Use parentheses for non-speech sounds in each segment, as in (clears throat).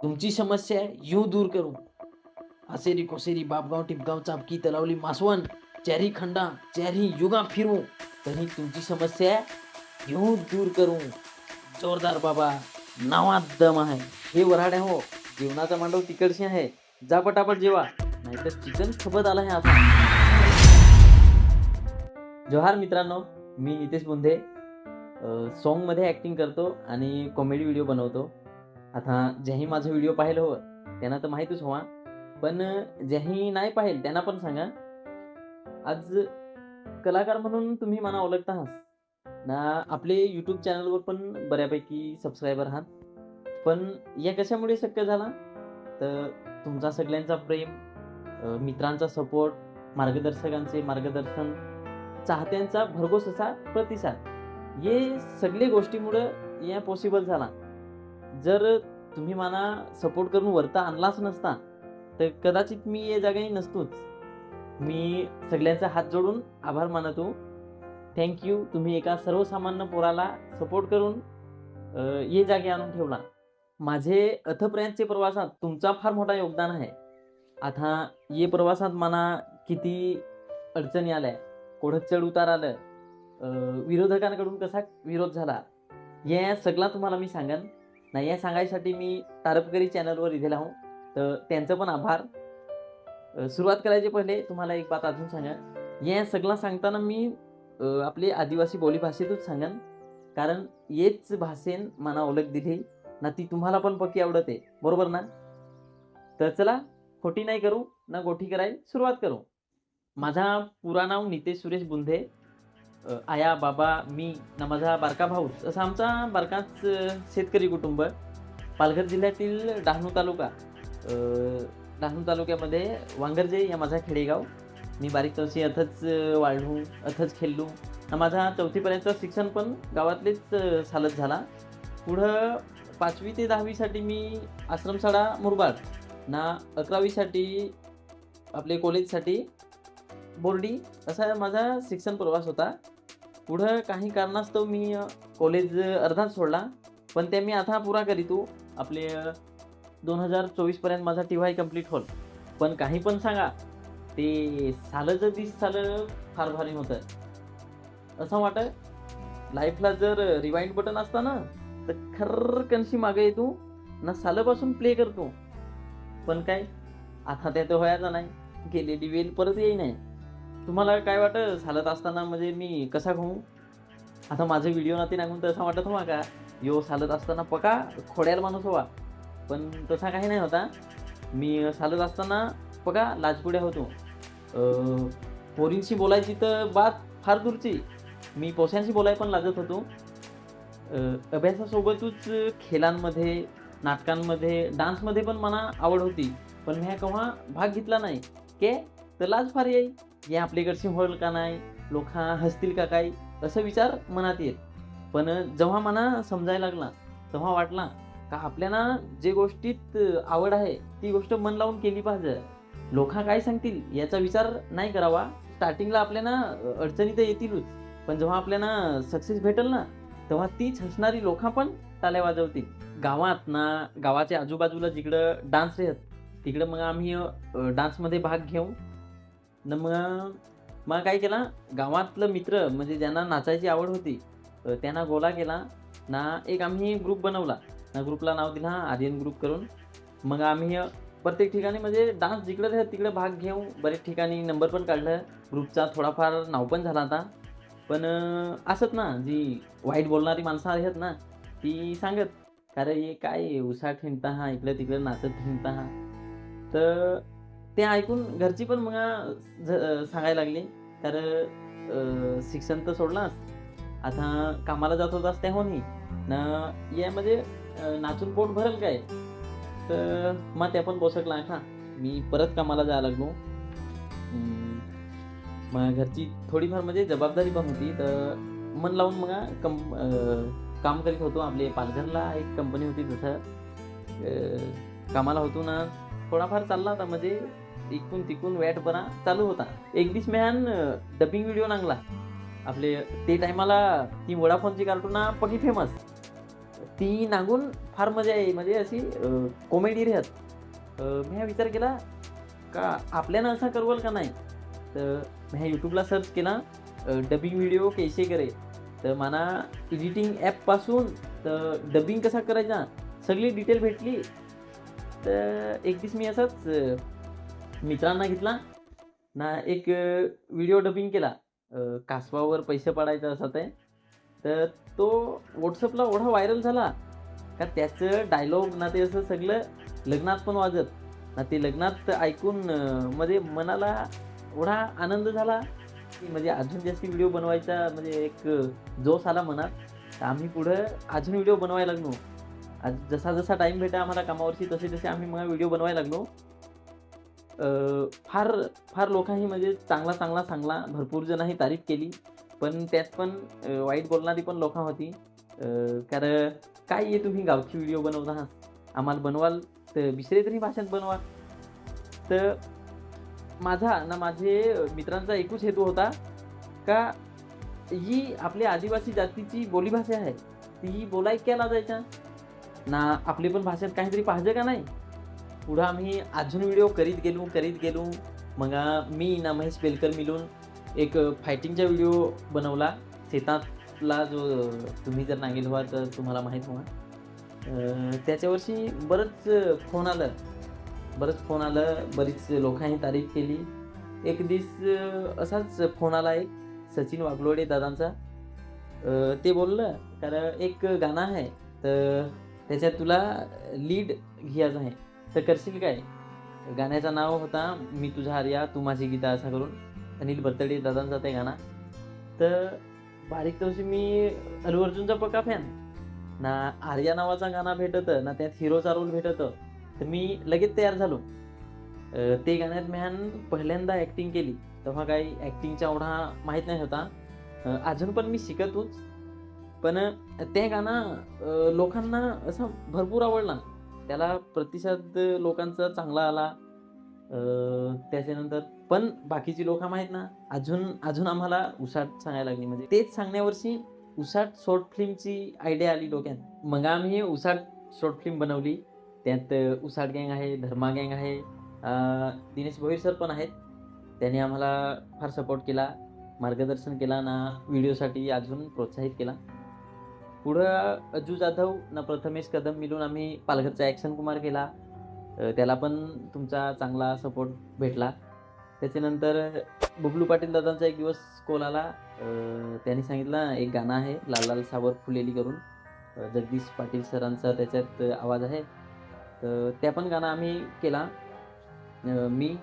तुमची समस्या आहे यू दूर करू. असेरी कोसेरी बापगाव टिपगाव चापकी तलावली मासवण चॅरी खंडा चॅरी युगा फिरू. तरी तुमची समस्या आहे येऊ दूर करू. जोरदार बाबा नावात दम आहे. हे वराड्या हो जेवणाचा मांडव तिकडशी आहे. जा पटापट जेवा नाहीतर चिकन खपत आला आहे आता. जोहार मित्रांनो मी नितेश बुंधे सॉन्गमध्ये ॲक्टिंग करतो आणि कॉमेडी व्हिडिओ बनवतो. आता ज्याही माझं व्हिडिओ पाहिलं हो त्यांना तर माहीतच व्हा पण ज्याही नाही पाहिलं त्यांना पण सांगा. आज कलाकार म्हणून तुम्ही मला ओळखता आहात. ना आपले यूट्यूब चॅनलवर पण बऱ्यापैकी सबस्क्रायबर आहात. पण या कशामुळे शक्य झाला? तर तुमचा सगळ्यांचा प्रेम मित्रांचा सपोर्ट मार्गदर्शकांचे मार्गदर्शन चाहत्यांचा भरघोस असा प्रतिसाद हे सगळे गोष्टीमुळं या पॉसिबल झाला. जर तुम्ही मला सपोर्ट करून वरता आणलाच नसता तर कदाचित मी या जागाही नसतोच. मी सगळ्यांचा हात जोडून आभार मानतो. थँक्यू तुम्ही एका सर्वसामान्य पोराला सपोर्ट करून ये जागे आणून ठेवला. माझे अथप्रयांचे प्रवासात तुमचा फार मोठा योगदान आहे. आता ये प्रवासात मला किती अडचणी आल्या. कोढत चढ उतार आलं. विरोधकांकडून कसा विरोध झाला? या सगळा तुम्हाला मी सांगेन. नाही या सांगायसाठी मी तारपकरी चॅनलवर इथे लावून तर त्यांचं पण आभार. सुरुवात करायचे पहिले तुम्हाला एक बात अजून सांगा या सगळं सांगताना मी आपली आदिवासी बोलीभाषेतच सांगन. कारण येच भाषेन मला ओळख दिली ना ती तुम्हाला पण पक्की आवडते. बरोबर ना? तर चला खोटी नाही करू ना गोठी कराय सुरुवात करू. माझा पुरा नाव नितेश सुरेश बुंधे. आया बाबा मी ना माझा बारका भाऊ असा आमचा बारकाच शेतकरी कुटुंब. पालघर जिल्ह्यातील डहाणू तालुका. डहाणू तालुक्यामध्ये वांगरजे या माझा खेडेगाव. मी बारीक तवशी अथच वाढू वाढलो अथच खेळलो. ना माझा चौथीपर्यंत शिक्षण पण गावातलेच चालत झाला. पुढं पाचवी ते दहावीसाठी मी आश्रमशाळा मुरबाड. ना अकरावीसाठी आपले कॉलेजसाठी बोर्डी असा माझा शिक्षण प्रवास होता. पुढं काही कारणास्तव मी कॉलेज अर्धाच सोडला. पण ते मी आता पुरा करीतो हो. आपले दोन हजार चोवीसपर्यंत माझा टी वाय कंप्लीट होल. पण काही पण सांगा ते सालं दिस सालं फार भारी होतं. असं वाटत लाईफला जर रिवाइंड बटन असतं ना तर खर्र कणशी मागे येतो ना सालंपासून प्ले करतो. पण काय आता त्या तर व्हायचा नाही. गेलेली वेल परत येई नाही तुम्हाला काय वाटत? चालत असताना म्हणजे मी कसा खाऊ आता माझे व्हिडिओ नाते नागून तर असं वाटत हवा का? यो चालत असताना पका खोड्याला माणूस हवा पण तसा काही नाही होता. मी चालत असताना पका लाजपुड्या होतो. पोरींशी बोलायची तर बात फार दूरची. मी पोस्यांशी बोलाय पण लागत होतो. अभ्यासासोबतच खेळांमध्ये नाटकांमध्ये डान्समध्ये पण मला आवड होती. पण मी केव्हा भाग घेतला नाही. के? तर लाज फार येईल हे आपल्याकडशी होईल का नाही लोक हसतील का काय असं विचार मनात येत. पण जेव्हा मना समजायला लागला तेव्हा वाटला का आपल्याला जे गोष्टीत आवड आहे ती गोष्ट मन लावून केली पाहिजे. लोक काय सांगतील याचा विचार नाही करावा. स्टार्टिंगला आपल्याला अडचणी तर येतीलच. पण जेव्हा आपल्याला सक्सेस भेटेल ना तेव्हा तीच हसणारी लोक पण टाल्या वाजवतील. गावात ना गावाच्या आजूबाजूला जिकडं डान्स आहेत तिकडं मग आम्ही डान्समध्ये भाग घेऊ. न मग मग काय केला? गावातलं मित्र म्हणजे ज्यांना नाचायची आवड होती त्यांना गोला केला. ना एक आम्ही ग्रुप बनवला. ना ग्रुपला नाव दिला आर्यन ग्रुप करून. मग आम्ही प्रत्येक ठिकाणी म्हणजे डान्स जिकडे राहत तिकडे भाग घेऊ बरेच ठिकाणी नंबर पण काढलं. ग्रुपचा थोडाफार नाव पण झाला आता. पण असत ना जी वाईट बोलणारी माणसं आहेत ना ती सांगत कारण हे काय उसा ठिणता हा इकडं तिकडं नाचत ठिणता हा. तर ते ऐकून घरची पण मग ज- सांगायला लागली. तर शिक्षण तर सोडलास आता कामाला जात होतास त्या होणी न. यामध्ये म्हणजे, नाचून पोट भरल काय? तर मग त्या पण पोसकला का मी परत कामाला जायला लागलो. मग घरची थोडीफार म्हणजे जबाबदारी पण होती. तर मन लावून मग कम काम करीत होतो. आपले पालघरला एक कंपनी होती तिथं. कामाला होतो ना. थोडाफार चालला होता. म्हणजे इकून तिकून वॅट बरा चालू होता. एकवीस मॅन डबिंग व्हिडिओ नांगला. आपले ते टायमाला ती वडाफोनची कार्टून पगी फेमस ती नांगून फार मजा आहे म्हणजे अशी कॉमेडी राहत. मी हा विचार केला का आपल्यानं असा करवल का नाही? तर मी ह्या यूट्यूबला सर्च केला डबिंग व्हिडिओ कैसे करे? तर मला एडिटिंग ॲपपासून तर डबिंग कसा करायचा? सगळी डिटेल भेटली. तर एक दिवस मी असंच मित्रांना घेतला. ना एक व्हिडिओ डबिंग केला. कासवावर पैसे पाडायचा असा ते. तर तो व्हॉट्सअपला एवढा व्हायरल झाला का त्याचं डायलॉग ना ते असं सगळं लग्नात पण वाजत. ना ते लग्नात ऐकून मध्ये म्हणजे मनाला एवढा आनंद झाला की म्हणजे अजून जास्त व्हिडिओ बनवायचा म्हणजे एक जोश आला मनात. तर आम्ही पुढं अजून व्हिडिओ बनवायला लागलो. आज जसा जसा टाईम भेटा आम्हाला कामावरची तसे तसे आम्ही मग व्हिडिओ बनवायला लागलो. फार फार लोकांनी म्हणजे चांगला चांगला चांगला भरपूर जणांनी तारीफ केली. पण त्यात पण वाईट बोलणारी पण लोकं होती. कारण काय आहे तुम्ही गावची व्हिडिओ बनवता आहात? आम्हाला बनवाल तर दुसरे तरी भाषेत बनवा. तर माझा ना माझे मित्रांचा एकूच हेतू होता का ही आपल्या आदिवासी जातीची बोलीभाषा आहे. ती बोलाय केला जायच्या. ना आपली पण भाषेत काहीतरी पाहिजे का नाही? पुढं आम्ही अजून व्हिडिओ करीत गेलो करीत गेलो. मग मी ना महेश बेलकर मिळून एक फायटिंगचा व्हिडिओ बनवला. शेतातला जो तुम्ही जर नागेल व्हा तर तुम्हाला माहीत व्हा त्याच्यावरशी त्याच्यावर्षी बरंच फोन आलं. बरंच फोन आलं बरीच लोकांनी तारीफ केली. एक दिस असाच फोन आला एक सचिन वागलोडे दादांचा. ते बोललं कारण एक गाणं आहे तर त्याच्यात तुला लीड घ्यायचं आहे. तर करशील काय? गाण्याचं नाव होता मी तुझा आर्या तू माझी गीता असा करून. अनिल बर्तडे दादांचा ते गाणं. तर बारीक तवशी मी अल्लू अर्जुनचा पक्का फॅन ना आर्या नावाचा गाणं भेटतं ना त्यात हिरोचा रोल भेटतं. तर मी लगेच तयार झालो. ते गाण्यात मॅन पहिल्यांदा ॲक्टिंग केली. तेव्हा काही ॲक्टिंगचा एवढा माहीत नाही होता. अजून पण मी शिकत होच पण ते गाणं लोकांना असं भरपूर आवडला. त्याला प्रतिसाद लोकांचा चांगला आला. त्याच्यानंतर पण बाकीची लोक माहीत ना अजून अजून आम्हाला उसाट सांगायला लागली. म्हणजे तेच सांगण्यावर्षी उसाट शॉर्ट फिल्मची आयडिया आली डोक्यात. मग आम्ही उसाट शॉर्ट फिल्म बनवली. त्यात उसाट गँग आहे धर्मा गँग आहे दिनेश भोईर सर पण आहेत. त्यांनी आम्हाला फार सपोर्ट केला मार्गदर्शन केला ना व्हिडिओसाठी अजून प्रोत्साहित केला. पुढं अजू जाधव ना प्रथमेश कदम मिळून आम्ही पालघरचा ॲक्शन कुमार केला. त्याला पण तुमचा चांगला सपोर्ट भेटला. त्याच्यानंतर बबलू पाटील दादांचा एक दिवस कॉल आला. त्यांनी सांगितलं एक गाणं आहे लाल लाल सावर फुलेली करून. जगदीश पाटील सरांचा त्याच्यात आवाज आहे. तर त्या पण गाणं आम्ही केला. मी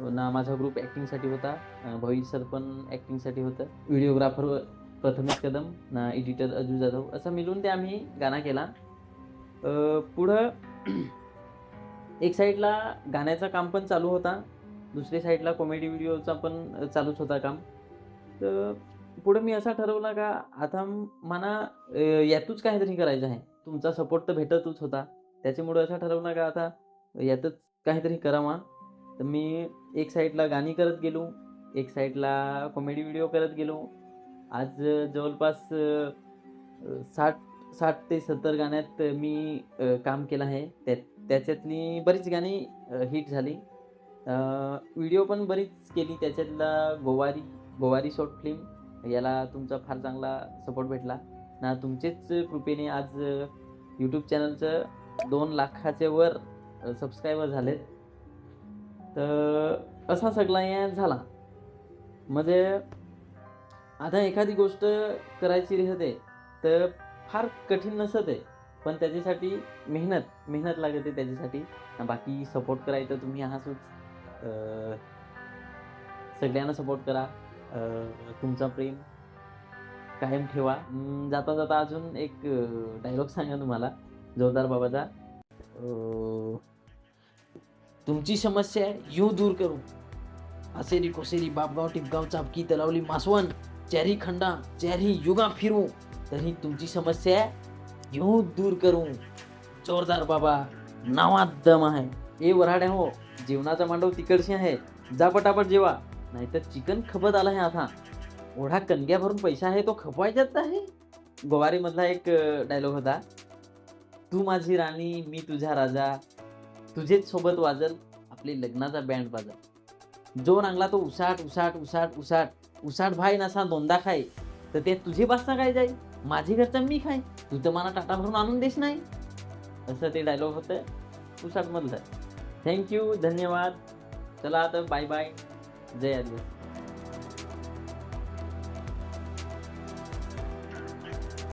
ना माझा ग्रुप ॲक्टिंगसाठी होता. भविष्य सर पण ॲक्टिंगसाठी होतं. व्हिडिओग्राफर प्रथमेश कदम ना एडिटर अजू जाधव असं मिळून ते आम्ही गाणं केला. पुढं (clears throat) एक साईडला गाण्याचं काम पण चालू होता. दुसऱ्या साईडला कॉमेडी व्हिडिओचा पण चालूच होता काम. तर पुढं मी असा ठरवला का आता मला यातूच काहीतरी करायचं आहे. तुमचा सपोर्ट तर भेटतच होता. त्याच्यामुळे असं ठरवलं का आता यातच काहीतरी करावा. तर मी एक साईडला गाणी करत गेलो. एक साईडला कॉमेडी व्हिडिओ करत गेलो. आज जवळपास साठ साठ ते सत्तर गाण्यात मी काम केलं आहे. त्या त्याच्यातली बरीच गाणी हिट झाली. व्हिडिओ पण बरीच केली. त्याच्यातला गोवारी गोवारी शॉर्ट फिल्म याला तुमचा फार चांगला सपोर्ट भेटला. ना तुमचेच कृपेने आज यूट्यूब चॅनलचं दोन लाखाचे वर सबस्क्रायबर झालेत. तर असा सगळा या झाला. म्हणजे आता एखादी गोष्ट करायची राहते तर फार कठीण नसत. आहे पण त्याच्यासाठी मेहनत मेहनत लागते त्याच्यासाठी. बाकी सपोर्ट करायचं तुम्ही आहातच सगळ्यांना सपोर्ट करा. तुमचा प्रेम कायम ठेवा. जाता जाता अजून एक डायलॉग सांगा तुम्हाला. जोरदार बाबाचा. तुमची समस्या यू दूर करू. असेरी कोसेरी बापगाव टिपगाव चापकी तलावली मासवण. चेरी खंडा चेरी युगा फिरू तरी तुमची समस्या येऊ दूर करू. जोरदार बाबा नावात दम आहे. ए वराड्या हो जेवणाचा मांडव तिकडशी आहे. जा पटापट जेवा नाहीतर चिकन खपत आला आहे आता. ओढा कणग्या भरून पैसा आहे तो खपवायच्याच आहे? गोवारीमधला एक डायलॉग होता. तू माझी राणी मी तुझा राजा. तुझेच सोबत वाजल आपली लग्नाचा बँड वाजल. जो रंगला तो उसाट उसाट उसाट उसाट उसाट भाई नसा दोनदा खाय. तर ते तुझी बासना काय जाईल माझी घरचा मी खाय. तू तर मला टाटा भरून आणून देस नाही. असं ते डायलॉग होतं. उसाटमधलं. थँक्यू धन्यवाद. चला आता बाय बाय जय आदिवासी.